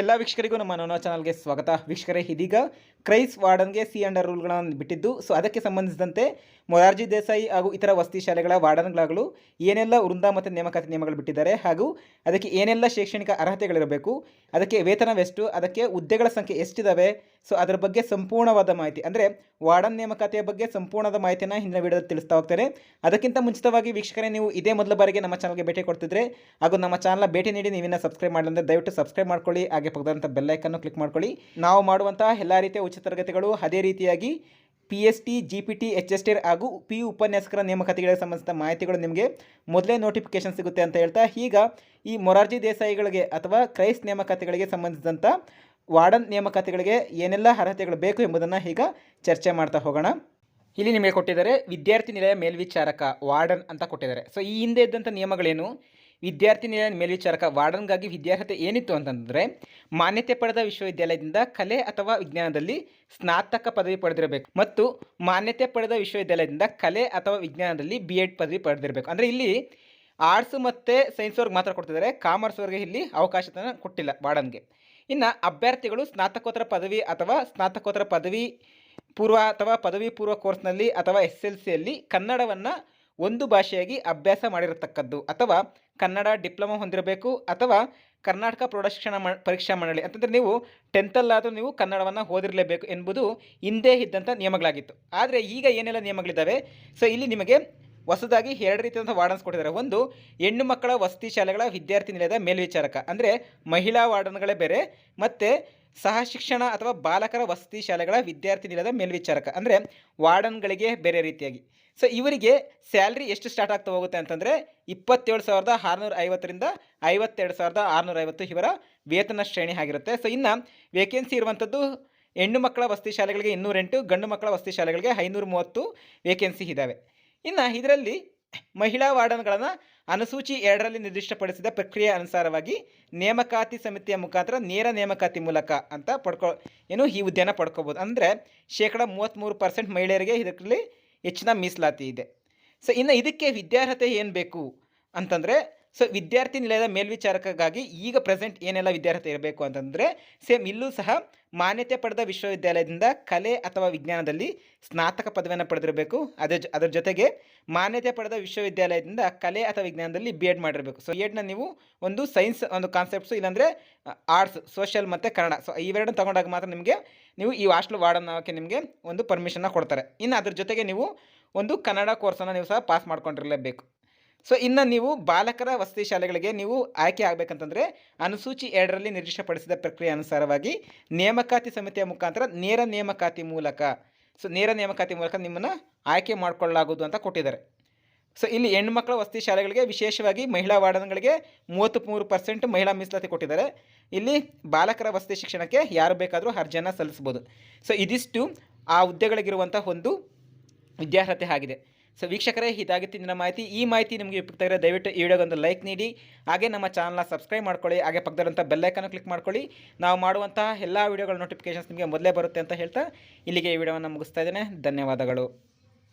ಎಲ್ಲ ವೀಕ್ಷಕರಿಗೂ ನಮ್ಮ ನೋನೋ ಚಾನಲ್ಗೆ ಸ್ವಾಗತ. ವೀಕ್ಷಕರೇ, ಇದೀಗ ಕ್ರೈಸ್ ವಾರ್ಡನ್ಗೆ ಸಿ ಅಂಡರ್ ರೂಲ್ಗಳನ್ನು ಬಿಟ್ಟಿದ್ದು, ಸೊ ಅದಕ್ಕೆ ಸಂಬಂಧಿಸಿದಂತೆ ಮೊರಾರ್ಜಿ ದೇಸಾಯಿ ಹಾಗೂ ಇತರ ವಸತಿ ಶಾಲೆಗಳ ವಾರ್ಡನ್ಗಳಾಗಲು ಏನೆಲ್ಲ ವೃಂದ ಮತ್ತು ನೇಮಕಾತಿ ನಿಯಮಗಳು ಬಿಟ್ಟಿದ್ದಾರೆ ಹಾಗೂ ಅದಕ್ಕೆ ಏನೆಲ್ಲ ಶೈಕ್ಷಣಿಕ ಅರ್ಹತೆಗಳಿರಬೇಕು, ಅದಕ್ಕೆ ವೇತನವೆಷ್ಟು, ಅದಕ್ಕೆ ಹುದ್ದೆಗಳ ಸಂಖ್ಯೆ ಎಷ್ಟಿದ್ದಾವೆ ಸೊ ಅದರ ಬಗ್ಗೆ ಸಂಪೂರ್ಣವಾದ ಮಾಹಿತಿ, ಅಂದರೆ ವಾರ್ಡನ್ ನೇಮಕಾತಿಯ ಬಗ್ಗೆ ಸಂಪೂರ್ಣದ ಮಾಹಿತಿಯನ್ನು ಹಿಂದಿನ ವಿಡಿಯೋದಲ್ಲಿ ತಿಳಿಸ್ತಾ ಹೋಗ್ತಾರೆ ಅದಕ್ಕಿಂತ ಮುಂಚಿತವಾಗಿ ವೀಕ್ಷಕರೇ, ನೀವು ಇದೇ ಮೊದಲ ಬಾರಿಗೆ ನಮ್ಮ ಚಾನಲ್ಗೆ ಭೇಟಿ ಕೊಡ್ತಿದ್ರೆ ಹಾಗೂ ನಮ್ಮ ಚಾನಲ್ನ ಭೇಟಿ ನೀಡಿ ನೀವಿನ್ನ ಸಬ್ಸ್ಕ್ರೈಬ್ ಮಾಡಲಂದರೆ ದಯವಿಟ್ಟು ಸಬ್ಸ್ಕ್ರೈಬ್ ಮಾಡ್ಕೊಳ್ಳಿ ಹಾಗೆ ಪಕ್ಕದಂಥ ಬೆಲ್ಲೈಕನ್ನು ಕ್ಲಿಕ್ ಮಾಡ್ಕೊಳ್ಳಿ. ನಾವು ಮಾಡುವಂತಹ ಎಲ್ಲ ರೀತಿಯ ಉಚಿತ ತರಗತಿಗಳು ಅದೇ ರೀತಿಯಾಗಿ P S T G P T H S T ಹಾಗೂ ಪಿ ಯು ಉಪನ್ಯಾಸಕರ ನೇಮಕಾತಿಗಳಿಗೆ ಸಂಬಂಧಿಸಿದ ಮಾಹಿತಿಗಳು ನಿಮಗೆ ಮೊದಲೇ ನೋಟಿಫಿಕೇಶನ್ ಸಿಗುತ್ತೆ ಅಂತ ಹೇಳ್ತಾ, ಈಗ ಈ ಮೊರಾರ್ಜಿ ದೇಸಾಯಿಗಳಿಗೆ ಅಥವಾ ಕ್ರೈಸ್ ನೇಮಕಾತಿಗಳಿಗೆ ಸಂಬಂಧಿಸಿದಂಥ ವಾರ್ಡನ್ ನೇಮಕಾತಿಗಳಿಗೆ ಏನೆಲ್ಲ ಅರ್ಹತೆಗಳು ಬೇಕು ಎಂಬುದನ್ನು ಈಗ ಚರ್ಚೆ ಮಾಡ್ತಾ ಹೋಗೋಣ. ಇಲ್ಲಿ ನಿಮಗೆ ಕೊಟ್ಟಿದ್ದಾರೆ ವಿದ್ಯಾರ್ಥಿ ನಿಲಯ ಮೇಲ್ವಿಚಾರಕ ವಾರ್ಡನ್ ಅಂತ ಕೊಟ್ಟಿದ್ದಾರೆ. ಸೊ ಈ ಹಿಂದೆ ಇದ್ದಂಥ ನಿಯಮಗಳೇನು? ವಿದ್ಯಾರ್ಥಿ ನಿಲಯ ಮೇಲ್ವಿಚಾರಕ ವಾರ್ಡನ್ಗಾಗಿ ವಿದ್ಯಾರ್ಹತೆ ಏನಿತ್ತು ಅಂತಂದರೆ ಮಾನ್ಯತೆ ಪಡೆದ ವಿಶ್ವವಿದ್ಯಾಲಯದಿಂದ ಕಲೆ ಅಥವಾ ವಿಜ್ಞಾನದಲ್ಲಿ ಸ್ನಾತಕ ಪದವಿ ಪಡೆದಿರಬೇಕು. ಮತ್ತು ಮಾನ್ಯತೆ ಪಡೆದ ವಿಶ್ವವಿದ್ಯಾಲಯದಿಂದ ಕಲೆ ಅಥವಾ ವಿಜ್ಞಾನದಲ್ಲಿ ಬಿ ಎಡ್ ಪದವಿ ಪಡೆದಿರಬೇಕು. ಅಂದರೆ ಇಲ್ಲಿ ಆರ್ಟ್ಸ್ ಮತ್ತು ಸೈನ್ಸ್ ಅವ್ರಿಗೆ ಮಾತ್ರ ಕೊಡ್ತಿದ್ದಾರೆ ಕಾಮರ್ಸ್ ಅವ್ರಿಗೆ ಇಲ್ಲಿ ಅವಕಾಶವನ್ನು ಕೊಟ್ಟಿಲ್ಲ ಬಾಡನ್ಗೆ ಇನ್ನು ಅಭ್ಯರ್ಥಿಗಳು ಸ್ನಾತಕೋತ್ತರ ಪದವಿ ಅಥವಾ ಸ್ನಾತಕೋತ್ತರ ಪದವಿ ಪೂರ್ವ ಅಥವಾ ಪದವಿ ಪೂರ್ವ ಕೋರ್ಸ್ನಲ್ಲಿ ಅಥವಾ ಎಸ್ ಎಲ್ ಸಿಯಲ್ಲಿ ಕನ್ನಡವನ್ನು ಒಂದು ಭಾಷೆಯಾಗಿ ಅಭ್ಯಾಸ ಮಾಡಿರತಕ್ಕದ್ದು. ಅಥವಾ ಕನ್ನಡ ಡಿಪ್ಲೊಮಾ ಹೊಂದಿರಬೇಕು, ಅಥವಾ ಕರ್ನಾಟಕ ಪ್ರೌಢಶಿಕ್ಷಣ ಮ, ಪರೀಕ್ಷಾ ಮಂಡಳಿ. ಅಂತಂದರೆ ನೀವು ಟೆಂತಲ್ಲಾದರೂ ನೀವು ಕನ್ನಡವನ್ನು ಓದಿರಲೇಬೇಕು ಎಂಬುದು ಹಿಂದೆ ಇದ್ದಂಥ ನಿಯಮಗಳಾಗಿತ್ತು. ಆದರೆ ಈಗ ಏನೆಲ್ಲ ನಿಯಮಗಳಿದ್ದಾವೆ ಸೊ, ಇಲ್ಲಿ ನಿಮಗೆ ಹೊಸದಾಗಿ ಎರಡು ರೀತಿಯಾದಂಥ ವಾರ್ಡನ್ಸ್ ಕೊಟ್ಟಿದ್ದಾರೆ. ಒಂದು, ಹೆಣ್ಣು ಮಕ್ಕಳ ವಸತಿ ಶಾಲೆಗಳ ವಿದ್ಯಾರ್ಥಿ ನಿಲಯದ ಮೇಲ್ವಿಚಾರಕ. ಅಂದರೆ ಮಹಿಳಾ ವಾರ್ಡನ್ಗಳೇ ಬೇರೆ. ಮತ್ತು ಸಹ ಶಿಕ್ಷಣ ಅಥವಾ ಬಾಲಕರ ವಸತಿ ಶಾಲೆಗಳ ವಿದ್ಯಾರ್ಥಿ ನಿಲಯದ ಮೇಲ್ವಿಚಾರಕ, ಅಂದರೆ ವಾರ್ಡನ್ಗಳಿಗೆ ಬೇರೆ ರೀತಿಯಾಗಿ. ಸೊ ಇವರಿಗೆ ಸ್ಯಾಲ್ರಿ ಎಷ್ಟು ಸ್ಟಾರ್ಟ್ ಆಗ್ತಾ ಹೋಗುತ್ತೆ ಅಂತಂದರೆ ಇಪ್ಪತ್ತೇಳು ಸಾವಿರದ ಆರುನೂರ ಐವತ್ತರಿಂದ ಐವತ್ತೆರಡು ಸಾವಿರದ ಆರುನೂರ ಐವತ್ತು ಇವರ ವೇತನ ಶ್ರೇಣಿ ಆಗಿರುತ್ತೆ. ಸೊ ಇನ್ನು ವೇಕೆನ್ಸಿ ಇರುವಂಥದ್ದು ಹೆಣ್ಣು ಮಕ್ಕಳ ವಸತಿ ಶಾಲೆಗಳಿಗೆ ಇನ್ನೂರೆಂಟು, ಗಂಡು ಮಕ್ಕಳ ವಸತಿ ಶಾಲೆಗಳಿಗೆ ಐನೂರ ಮೂವತ್ತು ವೇಕೆನ್ಸಿ ಇದ್ದಾವೆ ಇನ್ನು ಇದರಲ್ಲಿ ಮಹಿಳಾ ವಾರ್ಡನ್ಗಳನ್ನು ಅನುಸೂಚಿ ಎರಡರಲ್ಲಿ ನಿರ್ದಿಷ್ಟಪಡಿಸಿದ ಪ್ರಕ್ರಿಯೆ ಅನುಸಾರವಾಗಿ ನೇಮಕಾತಿ ಸಮಿತಿಯ ಮುಖಾಂತರ ನೇರ ನೇಮಕಾತಿ ಮೂಲಕ ಅಂತ ಪಡ್ಕೊ, ಏನು ಈ ಉದ್ಯಾನ ಪಡ್ಕೋಬೋದು. ಅಂದರೆ ಶೇಕಡ ಮೂವತ್ತ್ಮೂರು ಪರ್ಸೆಂಟ್ ಮಹಿಳೆಯರಿಗೆ ಇದರಲ್ಲಿ ಹೆಚ್ಚಿನ ಮೀಸಲಾತಿ ಇದೆ. ಸೊ ಇನ್ನು ಇದಕ್ಕೆ ವಿದ್ಯಾರ್ಹತೆ ಏನು ಬೇಕು ಅಂತಂದರೆ ಸೊ ವಿದ್ಯಾರ್ಥಿ ನಿಲಯದ ಮೇಲ್ವಿಚಾರಕಗಾಗಿ ಈಗ ಪ್ರೆಸೆಂಟ್ ಏನೆಲ್ಲ ವಿದ್ಯಾರ್ಥಿ ಇರಬೇಕು ಅಂತಂದರೆ, ಸೇಮ್ ಇಲ್ಲೂ ಸಹ ಮಾನ್ಯತೆ ಪಡೆದ ವಿಶ್ವವಿದ್ಯಾಲಯದಿಂದ ಕಲೆ ಅಥವಾ ವಿಜ್ಞಾನದಲ್ಲಿ ಸ್ನಾತಕ ಪದವಿಯನ್ನು ಪಡೆದಿರಬೇಕು. ಅದೇ ಅದರ ಜೊತೆಗೆ ಮಾನ್ಯತೆ ಪಡೆದ ವಿಶ್ವವಿದ್ಯಾಲಯದಿಂದ ಕಲೆ ಅಥವಾ ವಿಜ್ಞಾನದಲ್ಲಿ ಬಿ ಎಡ್ ಮಾಡಿರಬೇಕು ಸೊ ಎಡ್ನ ನೀವು ಒಂದು ಸೈನ್ಸ್, ಒಂದು ಕಾನ್ಸೆಪ್ಟ್ಸು ಇಲ್ಲಾಂದರೆ ಆರ್ಟ್ಸ್, ಸೋಷಿಯಲ್ ಮತ್ತು ಕನ್ನಡ. ಸೊ ಇವೆರಡನ್ನು ತೊಗೊಂಡಾಗ ಮಾತ್ರ ನಿಮಗೆ, ನೀವು ಈ ಹಾಸ್ಟೆಲ್ ವಾರ್ಡನ್ ಆಗೋಕ್ಕೆ ನಿಮಗೆ ಒಂದು ಪರ್ಮಿಷನ್ನ ಕೊಡ್ತಾರೆ. ಇನ್ನು ಅದ್ರ ಜೊತೆಗೆ ನೀವು ಒಂದು ಕನ್ನಡ ಕೋರ್ಸನ್ನು ನೀವು ಸಹ ಪಾಸ್ ಮಾಡ್ಕೊಂಡಿರಲೇಬೇಕು. ಸೊ ಇನ್ನು ನೀವು ಬಾಲಕರ ವಸತಿ ಶಾಲೆಗಳಿಗೆ ನೀವು ಆಯ್ಕೆ ಆಗಬೇಕಂತಂದರೆ ಅನುಸೂಚಿ ಎರಡರಲ್ಲಿ ನಿರ್ದಿಷ್ಟಪಡಿಸಿದ ಪ್ರಕ್ರಿಯೆ ಅನುಸಾರವಾಗಿ ನೇಮಕಾತಿ ಸಮಿತಿಯ ಮುಖಾಂತರ ನೇರ ನೇಮಕಾತಿ ಮೂಲಕ ಸೊ ನೇರ ನೇಮಕಾತಿ ಮೂಲಕ ನಿಮ್ಮನ್ನು ಆಯ್ಕೆ ಮಾಡಿಕೊಳ್ಳಲಾಗುವುದು ಅಂತ ಕೊಟ್ಟಿದ್ದಾರೆ. ಸೊ ಇಲ್ಲಿ ಹೆಣ್ಮಕ್ಳ ವಸತಿ ಶಾಲೆಗಳಿಗೆ ವಿಶೇಷವಾಗಿ ಮಹಿಳಾ ವಾರ್ಡನ್ಗಳಿಗೆ ಮೂವತ್ತು ಮೂರು ಪರ್ಸೆಂಟ್ ಮಹಿಳಾ ಮೀಸಲಾತಿ ಕೊಟ್ಟಿದ್ದಾರೆ. ಇಲ್ಲಿ ಬಾಲಕರ ವಸತಿ ಶಿಕ್ಷಣಕ್ಕೆ ಯಾರು ಬೇಕಾದರೂ ಅರ್ಜಿಯನ್ನು ಸಲ್ಲಿಸ್ಬೋದು ಸೊ ಇದಿಷ್ಟು ಆ ಹುದ್ದೆಗಳಿಗಿರುವಂಥ ಒಂದು ವಿದ್ಯಾರ್ಹತೆ ಆಗಿದೆ. ಸೊ ವೀಕ್ಷಕರೇ, ಇದಾಗಿತ್ತು ಇಂದಿನ ಮಾಹಿತಿ. ಈ ಮಾಹಿತಿ ನಿಮಗೆ ಉಪಯುಕ್ತ ದಯವಿಟ್ಟು ಈ ವಿಡಿಯೋಗೊಂದು ಲೈಕ್ ನೀಡಿ. ಹಾಗೆ ನಮ್ಮ ಚಾನಲ್ನ ಸಬ್ಸ್ಕ್ರೈಬ್ ಮಾಡ್ಕೊಳ್ಳಿ. ಹಾಗೆ ಪಕ್ಕದಲ್ಲಿರುವಂಥ ಬೆಲ್ಲೈಕನ್ನು ಕ್ಲಿಕ್ ಮಾಡ್ಕೊಳ್ಳಿ. ನಾವು ಮಾಡುವಂತಹ ಎಲ್ಲ ವೀಡಿಯೋಗಳ ನೋಟಿಫಿಕೇಷನ್ಸ್ ನಿಮಗೆ ಮೊದಲೇ ಬರುತ್ತೆ ಅಂತ ಹೇಳ್ತಾ ಇಲ್ಲಿಗೆ ಈ ವಿಡಿಯೋವನ್ನು ಮುಗಿಸ್ತಾ ಇದ್ದೇನೆ. ಧನ್ಯವಾದಗಳು.